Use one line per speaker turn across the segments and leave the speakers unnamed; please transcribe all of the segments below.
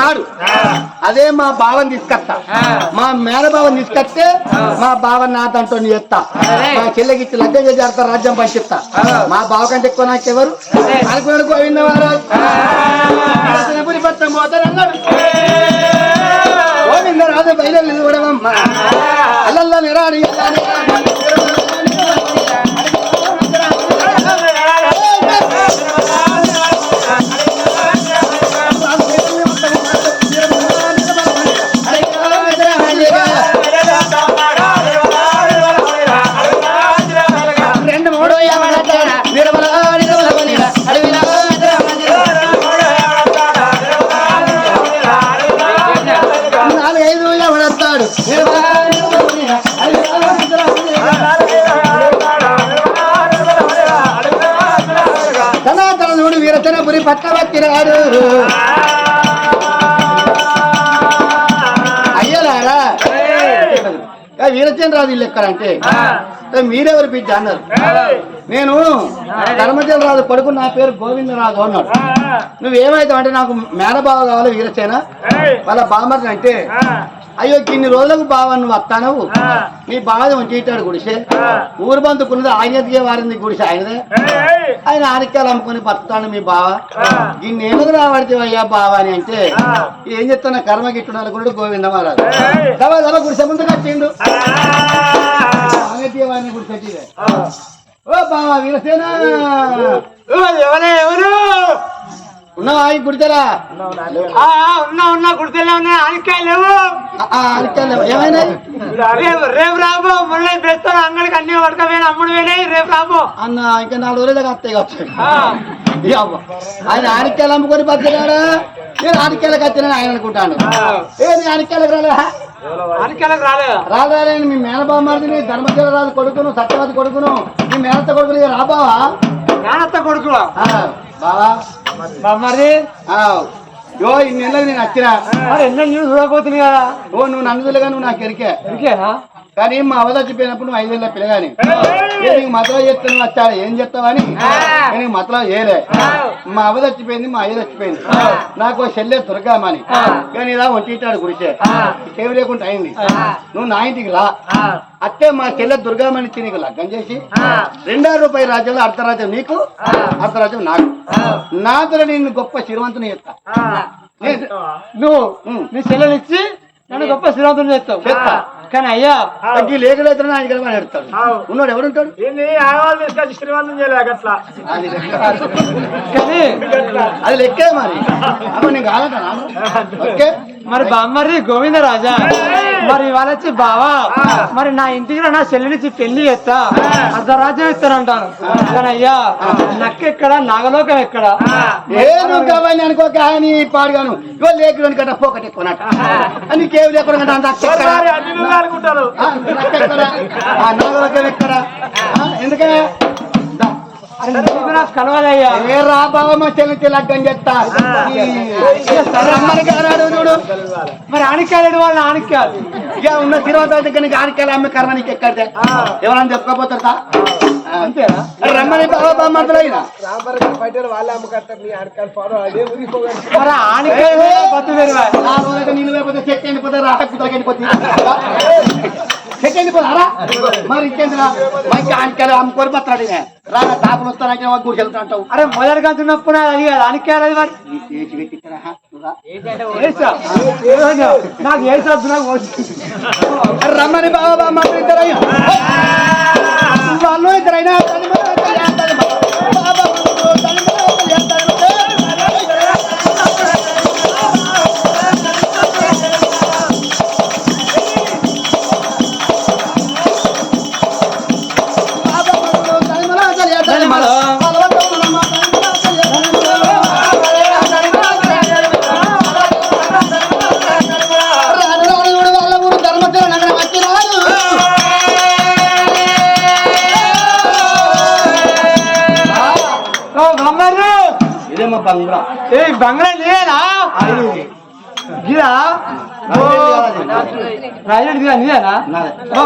రాడు. అదే మా బావని తీసుకొస్తా. మా మేన బావని తీసుకొస్తే మా బావ నాతో చేస్తా మా చెల్లెకి ఇచ్చి లగ్గం చేస్తా రాజ్యం పంచిస్తా. మా బావ కంటే ఎక్కువ అనుకున్నాడు పోతారన్నాడు గోవిందరాజు బయలు కూడా అల్లల్లా నిరాడి. వచ్చినాడు అయ్యలారా వీరచంద్ర రాజు ఇల్లు ఎక్కడంటే? మీరెవరు బిడ్డ అన్నారు? నేను ధర్మజల రాజు కొడుకు నా పేరు గోవిందరాజు అన్నాడు. నువ్వేమైతావు అంటే నాకు మేనబావ కావాలి వీరసేన. వాళ్ళ బామ్మర్ని అంటే అయ్యో ఇన్ని రోజులకు బావ నువ్వు వస్తానవు? నీ బావ ఉంచేటాడు గుడిసే. ఊరు బందుకున్నది ఆయన వారింది గుడిసే ఆయనదే. ఆయన ఆనిక్యాలు అమ్ముకొని బతాను మీ బావ. ఇన్ని ఏళ్ళకు రాబడితే అయ్యా బావ అని అంటే ఏం చెప్తున్నా కర్మ గిట్టుడు అనుకుంటూ గోవింద మహారాజు. సభ సభ గుడిసె ముందుకు వచ్చిండు ఆనిత్య వారిని గుడిసె వచ్చిందే. ఓ బావ వీరసేన.
ఎవరు?
ఉన్నావా? ఈ
ఆ, ఉన్నా ఉన్నా గుర్తులే ఉన్నా? ఆనకాయ లేవు.
ఆనిక్యాలు ఏమైనా
రేపు రేపు రాబో ముళ్ళై పెడతాను అంగడికి అన్ని పడకపోయినా అమ్ముడు పోయినాయి రేపు రాబో.
అన్న ఇంకా నాలుగు రోజులు ఈ అవ్వ. ఆయన ఆనిక్యాలు అమ్ముకొని బతికాడా నేను ఆనిక్యాలకు వచ్చిన ఆయన అనుకుంటాను. ఏ నీ ఆనిక్యాలకు రాలే
ఆనకాయలకు రాలే
రాదని మీ మేనబామారిని ధర్మచర రాజు కొడుకును సత్యవతి కొడుకును మీ మేనత్త కొడుకుని ఇక రాబావా?
నానత్త కొడుకు
ఆ, బావా.
మరి?
యో ఇన్ని నేను వచ్చినా
ఎన్నో న్యూస్ చూడకపోతుంది కదా?
ఓ నువ్వు నన్ను తెలియగా నువ్వు నాకు ఎరికే
ఇంకేనా
కానీ మా అవధ చచ్చిపోయినప్పుడు నువ్వు ఐదేళ్ళ పిల్లగాని నీకు మతలో చెప్తే నువ్వు వచ్చాడు ఏం చెప్తావని నేను నీకు మతలో చేయలే. మా అవధ చచ్చిపోయింది మా అయ్య చచ్చిపోయింది నాకు చెల్లె దుర్గామని కానీ ఇలా ఒంటిటాడు గుడిసే. ఏమి లేకుండా అయింది. నువ్వు నా ఇంటికి రా. అత్తే మా చెల్లె దుర్గామణి ఇచ్చి నీకు లగ్గం చేసి రెండో రూపాయి రాజ్యంలో అర్ధరాజ్యం నీకు అర్ధరాజ్యం నాకు. నాతో నేను గొప్ప శ్రీమంతుని చెప్తా
నువ్వు. నీ సెల్లెలు ఇచ్చి నన్ను గొప్ప శ్రీమంతుని చేస్తావు.
చేస్తా.
కానీ అయ్యా
ఈ లేఖలు ఆయన గెలవని ఎడతాడు ఉన్నాడు
తీసుకొచ్చి శ్రీమంతం చేయలేక అట్లా?
అది లెక్క.
కానీ
అది లెక్కే మరి. నేను కాదంటానా? ఓకే?
మరి బామ్మరి గోవిందరాజా మరి ఇవాళ వచ్చి బావా మరి నా ఇంటికి నా చెల్లినిచ్చి పెళ్ళి చేస్తా. అర్ధరాజ్యం ఇస్తానంటాను. కానీ అయ్యా నక్కెక్కడ నాగలోకం ఎక్కడ?
ఏను గవని అనుకోక ఆయన పాడుగాను. ఇగో లేఖలు కట్ట పోకటి కొనట అని కేవి లేకుండా ఎక్కడ? ఎక్కడ? నాగలోకం ఎక్కడ? ఎందుకనే?
నీకు నాకు కలవాలయ్యా.
ఏ రా మా చెల్లి లగ్గం చెప్తా రమ్మని కానాడు చూడు.
మరి ఆనికాయలు వాళ్ళ ఆనికాయలు.
ఇక ఉన్న తిరువాత దగ్గర నుంచి ఆడికెళ్ళి అమ్మే కర్మ నీకు ఎక్కడితే చెప్పుకోపోతారా?
అంతేనా?
రమ్మని బాబా బామ్మర్దులు అయినా
మరి ఆనికాయలు బతు తెరువా?
ఆ రోజుకి నీళ్ళు లేకపోతే చెట్టు ఎండిపోతే రా కుదరకి ఎండిపోతుంది చెట్టు ఎండిపోతారా మరి ఇంకేంటిరా మంచి ఆనికాయలు అమ్ముకొని బతాడు రా తాపులు వస్తానంటే గుడి వెళ్తా అంటావు.
అరే మొదటి కంటున్నప్పుడు నాది అది కాదు. ఆనికాయలు మరి? ఏమన్నా? నాకు ఏ నాకు
అరే రమ్మని బాబా బామ్మర్దులు ఇద్దరయ్యా వాళ్ళు ఇద్దరైనా. బాబా బంగ్లా
నీదేనా? గిరా? రైలు గిరా నీదేనా?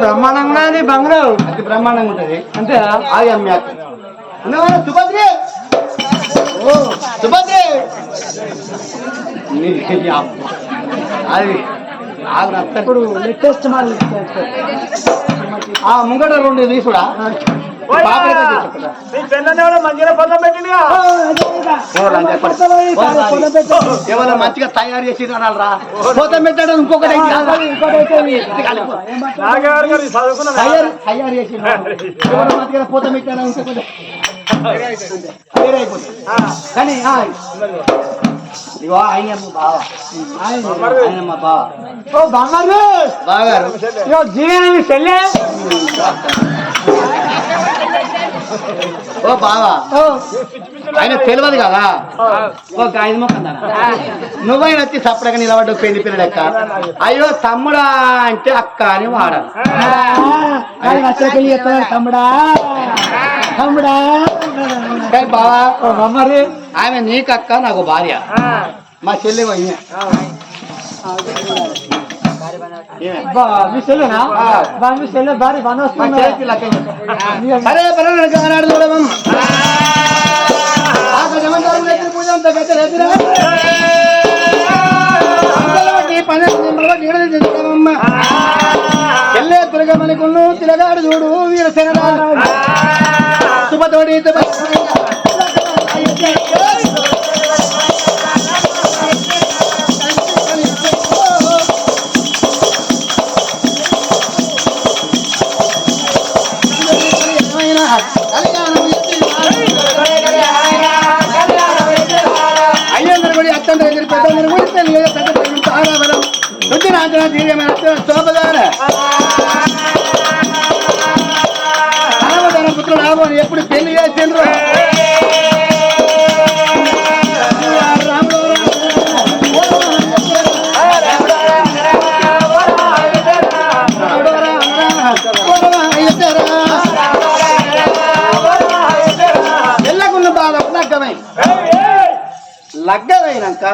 బ్రహ్మాండంగా నీ బంగ్లా.
అతి బ్రహ్మాండంగా ఉంటది.
అంతేనా
ఆగి అమ్మాక సుభద్రి! ఓ సుభద్రి. అది నాకు నచ్చదు.
ఇప్పుడు లేటెస్ట్ మోడల్
ఆ ముంగట రెండు తీసుడా ఎవరో మంచిగా తయారు చేసి రా పోతం పెట్టడం ఇంకొకటి? తయారు తయారు చేసి ఎవరో మంచిగా పోతం పెట్టడం ఇంకొకటి. వేరే అయిపోతుంది కానీ ఆ, ఇగో ఆయన మా బావ. ఆయన. మా బావ.
ఓ బంగారు.
బావగారు
ఇగో జీవన మీ చెల్లె.
ఓ బావా. ఆయన తెలియదు కదా? ఒక ఐదు మొక్క నువ్వైనా వచ్చి సపడగా నిలబడ్డ పెళ్ళి పిల్లడక్క అయ్యో తమ్ముడా అంటే అక్క అని వాడాలి
చేస్తాడు తమ్ముడా?
బావా. ఆమె నీకక్క నాకు భార్య. మా చెల్లి ఈమె.
మీ భారీ వస్తుంది.
సరే పర్వాలేదు పూజ అంతా పెద్ద తెచ్చుకోమమ్మ. చెల్లె తిరగమనుకున్ను తిరగాడు చూడు వీర సేనరాలు శుభతోడి తీయమైన శోభదాన రామధన పుత్రుడు రామని ఎప్పుడు పెళ్ళి చేసిండ్రు లగ్గమైనాక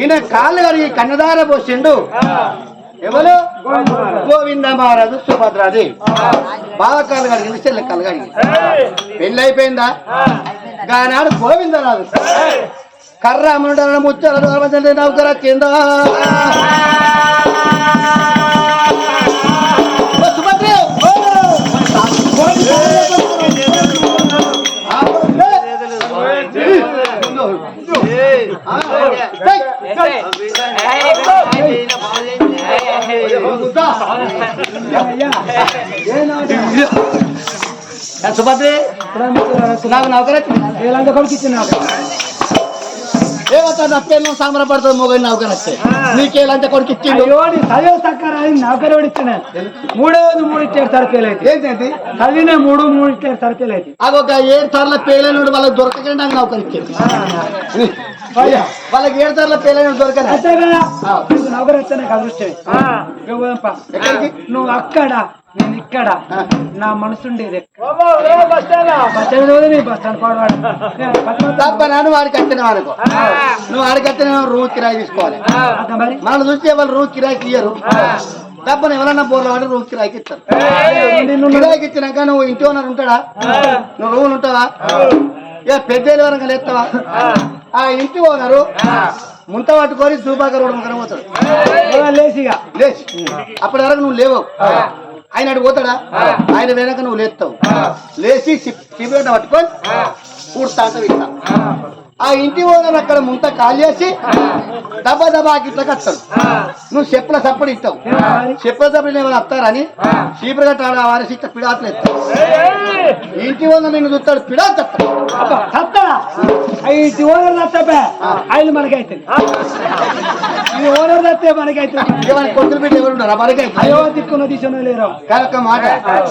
ఈయన కాళ్ళు కడిగి కన్నదార పోసిండు. ఎవరు? గోవింద మహారాజు సుభద్రాది. బావ కాళ్ళు కడిగింది చెల్లె కాళ్ళు కడిగి. పెళ్ళి అయిపోయిందా గానాడు గోవిందరాజు. కర్ర ముత్యాల నౌకర కింద? నాకు నౌకర
ఏలాంటి కొడుకు ఇచ్చిన
ఏమవుతా నా పేరు సాంబరపడుతుంది మొగని నౌకర వస్తే. నీకేలంటే కొడుకు ఇచ్చిండు?
అయ్యో నీ చదివే సక్కర నౌకరు ఇచ్చిన మూడోది మూడు ఇచ్చారు సరిపేలు అయితే.
ఏంటంటే
చదివిన మూడు మూడు ఇచ్చారు సరిపేలు అయితే.
అదొక ఏడు సార్ల పేలైనడు వాళ్ళకి దొరకకుండా నాకు నౌకరు ఇచ్చింది వాళ్ళకి ఏడు సార్ల పేలైన దొరకలే
అంతే కదా?
ఆ.
నీకు నౌకరు వస్తే నాకు అదృష్టమే? నువ్వు అక్కడ. నేను ఇక్కడ. నా మనసు ఉండేది బస్ స్టాండ్ బస్ స్టాండ్ పాడవాడు
తప్ప నాను వాడికి వచ్చిన అనుకో. నువ్వు వాడికి వచ్చిన రూమ్ కిరాయి తీసుకోవాలి.
అంత మరి?
మనం చూస్తే వాళ్ళు రూమ్ కిరాయికి ఇయ్యరు తప్పని ఎవరన్నా బోర్ల వాడి రూమ్ కిరాయికి ఇస్తారు కిరాయికి ఇచ్చినాక నువ్వు ఇంటి ఓనర్ ఉంటాడా? నువ్వు రూమ్ ఉంటావా? ఇక పెద్దలు వరకు లేస్తావా? ఆ. ఇంటి ఓనరు ముంత పట్టుకొని సూపాక రోడ్డు ముఖం పోతాడు.
లేసిగా
లేచి అప్పటి వరకు నువ్వు లేవవు. ఆయన అటు పోతాడా? ఆయన వెనక నువ్వు లేస్తావు. లేచి సిబిరెట్ పట్టుకొని పూర్తా ఇస్తా ఆ ఇంటి ఓనర్ అక్కడ ముంత కాల్ చేసి దబా దబా గిట్ల కట్టాడు. నువ్వు చెప్పుల సప్పుడు ఇస్తావు చెప్పుల సప్పుడు ఏమైనా వస్తారని చీపురు గట్ట ఆడ వారి ఇట్లా పిడాతలు ఎత్తావు ఇంటి ఓనర్ నిన్ను చూస్తాడు పిడా చెప్తాడు
ఐదు ఓనర్ తప్పే ఆయన మనకైతే. ఈ ఓనర్ తప్పే మనకైతే.
కొడుకులు పెట్టి ఎవరు ఉన్నారా
అయ్యో దిక్కున్న లేరు.
కనుక మాట.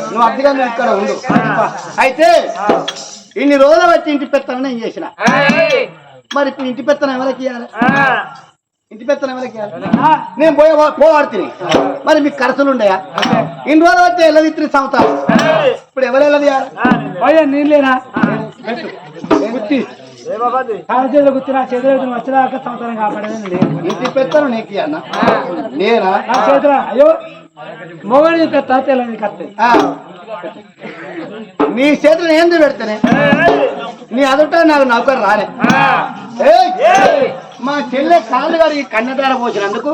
నువ్వు అద్దెగా నువ్వు ఇక్కడ ఉండు. అయితే ఇన్ని రోజులు వచ్చి ఇంటి పెత్తనం నేను చేసిన? మరి ఇప్పుడు ఇంటి పెత్తనం ఎవరికి ఇవ్వాలి ఇంటి పెత్తనం ఎవరికి ఇవ్వాలి నేను పోయే పోవాడుతుంది మరి మీకు ఖర్చులు ఉండయా? ఇన్ని రోజులు వచ్చి ఎల్లదిత్రి సంవత్సరం. ఇప్పుడు ఎవరు వెళ్ళది
పోయా నీళ్ళేనా? గుత్తి? కాళ్ళ చేతులు గుర్తి నా చేతులు వచ్చేదాకా సంవత్సరం
ఇంటి పెత్తనం నీకు అన్న నేనా?
నా చేతుల అయ్యో! మొగడి పెద్ద తెల్లని కత్తి.
ఆ. నీ చేతులు ఏంది పెడితేనే? నీ అదుట నాకు నౌకరు రాలే. ఏయ్! మా చెల్లె కాళ్ళు గారికి కన్నదార పోసినందుకు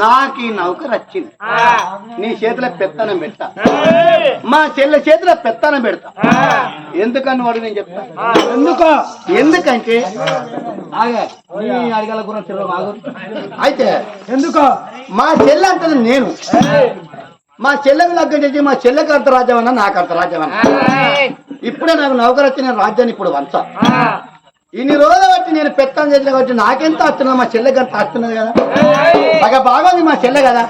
నాకు ఈ నౌకరు వచ్చింది. నీ చేతిలో పెత్తనం పెడతా. మా చెల్లె చేతిలో పెత్తనం పెడతా. ఎందుకని వాడు నేను చెప్తా?
ఎందుకో?
ఎందుకంటే? ఆగా నీ అడిగల గురించి. అయితే
ఎందుకో?
మా చెల్లె అంటది నేను. మా చెల్లెకి లగ్గం చేసి మా చెల్లెకి అర్ధ రాజ్యం అన్నా నాకు అర్ధ రాజ్యం అన్నా. ఇప్పుడే నాకు నౌకరు వచ్చి నేను రాజ్యాన్ని ఇప్పుడు వంచా. ఇన్ని రోజులు బట్టి నేను పెత్తం చేసిన కాబట్టి నాకెంత వస్తున్నది మా చెల్లెకి అంత వస్తున్నది కదా. బాగా బాగుంది మా చెల్లె కదా.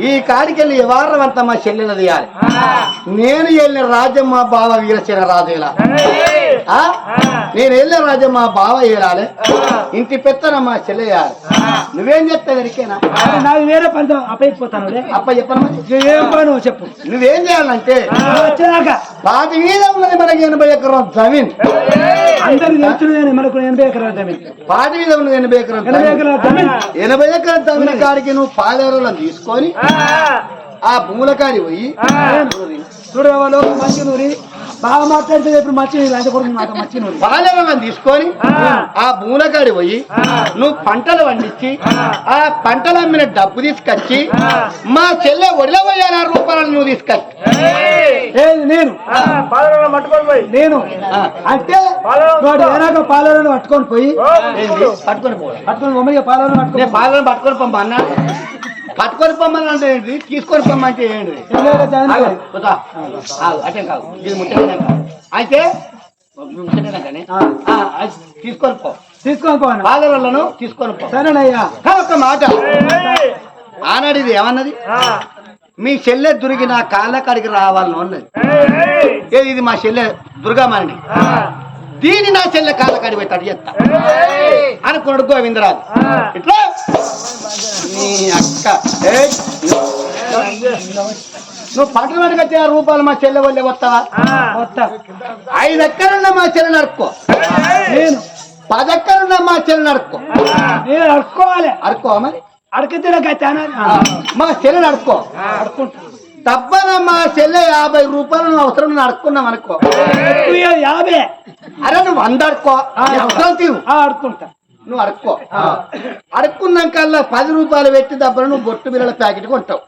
ఈ కాడికి వెళ్ళి వారం అంతా మా చెల్లెలు తీయాలి. నేను వెళ్ళిన రాజ్యం మా బావ వీరసేన రాజు ఇలా? నేను వెళ్ళిన రాజ్యం మా బావ ఏలాలి ఇంటి పెత్తన మా నువ్వేం చెప్తావు ఎరికేనా
నాకు వేరే పని అప్పయిపోతాను
అప్ప చెప్పను?
ఏం పని చెప్పు.
నువ్వేం చేయాలంటే వాటి మీద ఉన్నది మనకి ఎనభై ఎకరం జమీన్.
తెలుసు మనకు ఎనభై ఎకరాల జమీన్.
వాటి మీద ఉన్నది ఎనభై ఎకరం
ఎనభై. ఎకరాల జమీన్.
ఎనభై ఎకరం జమీన్ కాడికి నువ్వు పాలేరులను తీసుకొని ఆ. భూముల కాడి పోయి
చూడు వాళ్ళు మంచి నూరి. బాగా మాట్లాడితే ఇప్పుడు మంచి నీళ్ళు అంటే కొడుకు మాట
పాలేరులను తీసుకొని ఆ. భూముల కాడి పోయి నువ్వు పంటలు పండించి ఆ. పంటలు అమ్మిన డబ్బు తీసుకొచ్చి మా చెల్లె ఒడిలో పోయి ఆరు రూపాయలు నువ్వు తీసుకొచ్చి.
నేను. నేను. అంటే వాడు ఏనాక పాలను పట్టుకొని పోయి
ఏంది? పట్టుకొని పో
పట్టుకొని మమ్మల్ని పాలను పట్టుకొని
పాలను పట్టుకొని పొమ్మన్నా పట్టుకొని పొమ్మని అంటే ఏంటి? తీసుకొని పొమ్మంటే ఏంటి? అటేం కాదు. ఇది ముట్టేనే కాదు. అయితే ముట్టేనే కానీ తీసుకొని పో.
తీసుకొని పోను?
పాలలను తీసుకొని పో.
సరేనయ్యా.
ఒక మాట. ఆనాడు ఇది ఏమన్నది? మీ చెల్లె దురిగి నా కాళ్ళ కాడికి రావాలని ఉన్నది ఏది ఇది మా చెల్లె దుర్గామణి దీని నా చెల్లె కాళ్ళ కాడికి పోయి తడి చేస్తా అనుకున్నాడు గోవిందరాజు. ఇట్లా? నీ అక్క. నువ్వు పట్టణ వచ్చే ఆ రూపాయలు మా చెల్లె వల్లే వస్తావా?
కొత్త
ఐదు ఎక్కడున్నా మా చెల్లె నడుక్కో.
నేను
పది ఎక్కడున్నా మా చెల్లె నడుక్కో.
నేను అడుక్కోవాలి
అడుక్కో మరి
అనాలి.
మా చెల్లె నడుక్కో.
అడుక్కుంటా
తప్పన మా చెల్లె యాభై రూపాయలు అవసరం అడుక్కున్నాం అనుకో.
యాభై.
అరే నువ్వు వంద అవసరం తీరు.
ఆ, అడుక్కుంటా.
నువ్వు అడుక్కో. అడుక్కున్నాకల్లా పది రూపాయలు పెట్టి దెబ్బలు నువ్వు బొట్టు బిల్లల ప్యాకెట్ కొంటావు.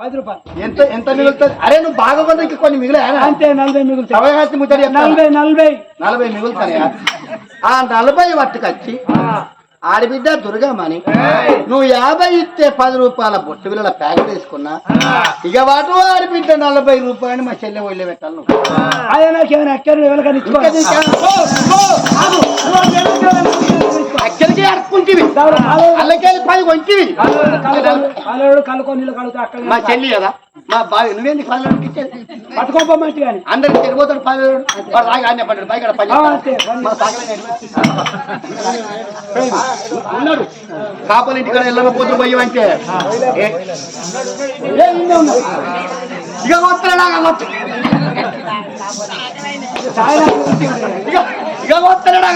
పది రూపాయలు.
ఎంత ఎంత మిగులుతుంది? అరే నువ్వు బాగా కొంత ఇంకా కొన్ని మిగిలే
అంతే నలభై మిగులుతాయి. నలభై నలభై.
నలభై మిగులుతాయా? ఆ నలభై పట్టుకొచ్చి ఆడబిడ్డ దుర్గమని. నువ్వు యాభై ఇస్తే పది రూపాయల బొట్టు బిల్లల ప్యాకెట్ తీసుకున్నా. ఇక వాటు ఆడబిడ్డ నలభై రూపాయలు మా చెల్లె ఒళ్ళే పెట్టాలి నువ్వు.
అదే నాకు ఏమైనా ఎక్కడ ఎవరికైనా.
అక్కడికి అడుక్కుంటివి అల్లకెళ్ళి పది కొంటివి
కాలేడు కలుకో నీళ్ళు కలుగుతా అక్కడ
మా చెల్లి కదా. మా బావి నువ్వేంది పల్లెడికి ఇచ్చేది
పట్టుకోపోమంటే కానీ.
అందరికి తిరిగిపోతాడు పల్లెడు వాడు రాగి ఆన్య పడ్డాడు సాగలేదు ఉన్నాడు. కాపలు ఇంటికాడ వెళ్ళకపోతే పోయి అంటే ఏ-
ఏ? నిన్నే ఉన్నా.
ఇక వస్తాడా ఇక వస్తాడా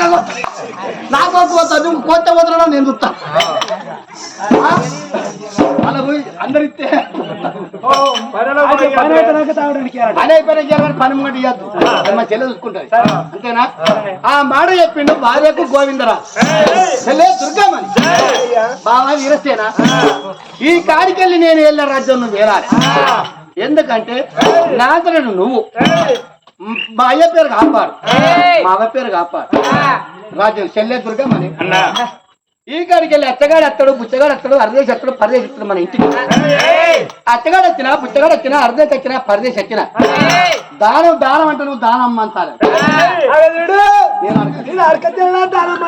నాకు వస్తా నువ్వు కొత్త వదలడం నేను చూస్తా. ఆ? అలా పోయి అందరిస్తే.
అది పని అయిపోయినాక తాగడానికి రాడు.
పని అయిపోయిన చేయాలని పని ముంగటి ఇవ్వద్దు. అది మా చెల్లె చూసుకుంటది. అంతేనా? ఆ. మాట చెప్పిండు భార్యకు గోవిందరా చెల్లె దుర్గమని బావా వీరసేన. ఈ కాడికెళ్ళి నేను వెళ్ళిన రాజ్యం నువ్వు వేరాలి ఎందుకంటే నాతను నువ్వు. మ్, అయ్య పేరు కాపాడు. మా అవ్వ పేరు కాపాడు. రాజ్యం చెల్లె దుర్గమని ఈ కాడికి వెళ్ళి అత్తగాడు అత్తడు బుచ్చగాడు అత్తడు అర్దేశ్ అత్తడు పరదేశ్ అత్తడు మన ఇంటికి. అత్తగాడు వచ్చినా బుచ్చగాడు వచ్చినా అర్దేశ్ వచ్చినా పరదేశ్ వచ్చినా దానం దానం అంటే నువ్వు దానం
అరకతిన్నా దానం.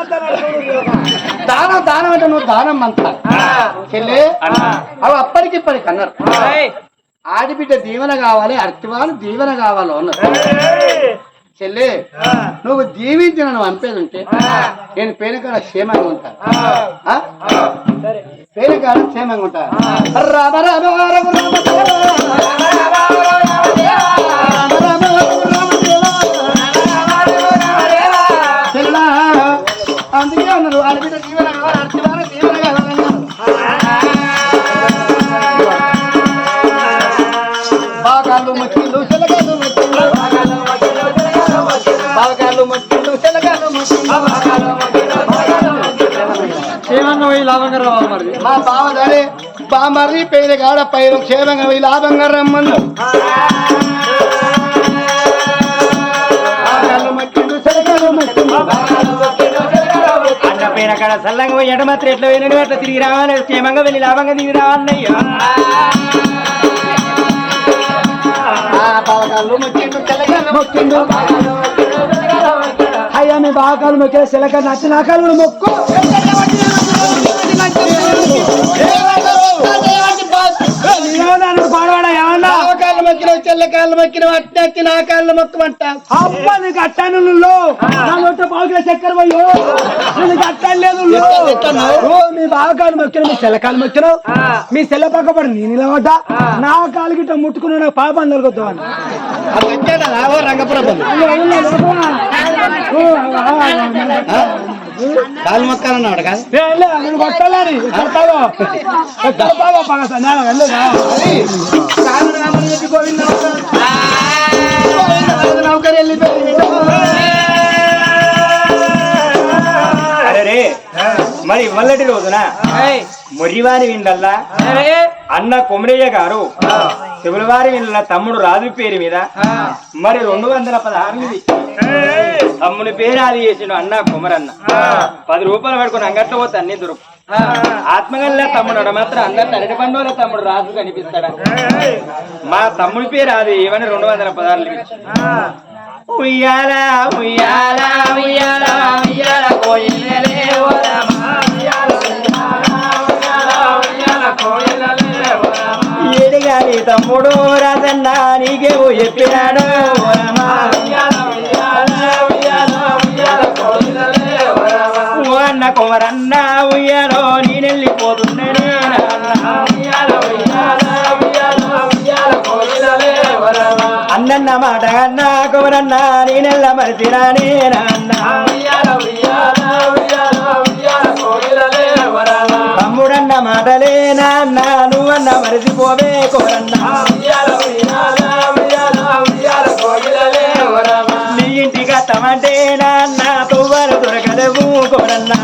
దానం అంటే నువ్వు దానం అంటారు. చెల్లె అవి అప్పటికిప్పటికి అన్నారు. ఆడిబిడ్డ దీవెన కావాలి అర్తివాలు దీవెన కావాలి అన్నారు. చెల్లె నువ్వు దీవించి నన్ను పంపేది ఉంటే నేను పేరుకాడ క్షేమంగా ఉంటాను ఆ? పేరుకాడ క్షేమంగా ఉంటాను రామ రామ రామ రామ చెల్లా అందుకే అన్నారు ఆడబిడ్డ
లాభంగా రావాలి మరి.
మా బావదానే బామర్రి పేద కాడ పైన క్షేమంగా పోయి లాభంగా మట్టిండు.
అన్న పైన కాడ సల్లంగా పోయి ఎడమాత్రం ఎట్లా పోయిన అట్లా తిరిగి రావాలి క్షేమంగా వెళ్ళి లాభంగా తిరిగి రావాలయ్యా
శనగలు మట్టిండు.
అయ్యా మీ బాకాలు మొక్కే శిలక నచ్చిన ఆకాలు మొక్కు. ఏమన్నా పాడవాడా? ఏమన్నా?
బావకాళ్ళు మొక్కిన చెల్లకాళ్ళు మొక్కిన అట్టి నా కాళ్ళు మొక్కమంట.
అమ్మ నీకు అట్టాను నా నోట బాగా చక్కెర పోయో. నీకు అట్టాను లేదు ఓ మీ బావకాలు మొక్కిన మీ మొక్కిన మీ సెల్ల పక్క పడి నేను నిలబడ్డా నా కాలు గిట్ట ముట్టుకున్న నాకు పాపం
రావో రంగప్రభం కాళ్ళు మొక్కాలన్నాడు కాదు.
కొట్టాలని కొడతావో? కొడతావో పగ సంధ్యానం వెళ్ళదా
నౌకరి వెళ్ళిపోయింది
అరే రే మరి ఇవ్వల్లటి రోజున? మొర్రివారి విండల్లా అన్న కొమరయ్య గారు శివులవారి విండల తమ్ముడు రాజు పేరు మీద మరి రెండు వందల పదహారు తమ్ముని పేరు అది చేసిన అన్న కుమరన్న. పది రూపాయలు పడుకుని అంగట్లో పోతే అన్ని దొరుకు. ఆత్మగల్ల తమ్ముడు మాత్రం అందరు తరటి బంధువుల తమ్ముడు రాజు కనిపిస్తాడా? మా తమ్ముడి పేరు అది ఏమని రెండు వందల పదహారులు ఉయ్యాల ఉయ్యాల ఉయ్యాల ఉయ్యాల కోయిలే ఓరమా తమ్ముడు రాజన్న నీకేమో చెప్పినాడు ఓరమా. ఓ అన్న కుమరన్న ఉయ్యాలో నేనెళ్ళిపోతున్నానే అన్నన్న మాట అన్న కుమరన్న నేనెల్ల మరిచిరా అన్న తమ్ముడన్న మాటలే నాన్న నువ్వన్న మరిచిపోవే కష్టమంటే నాన్న పువ్వలు దొరకలేవు కొడన్నా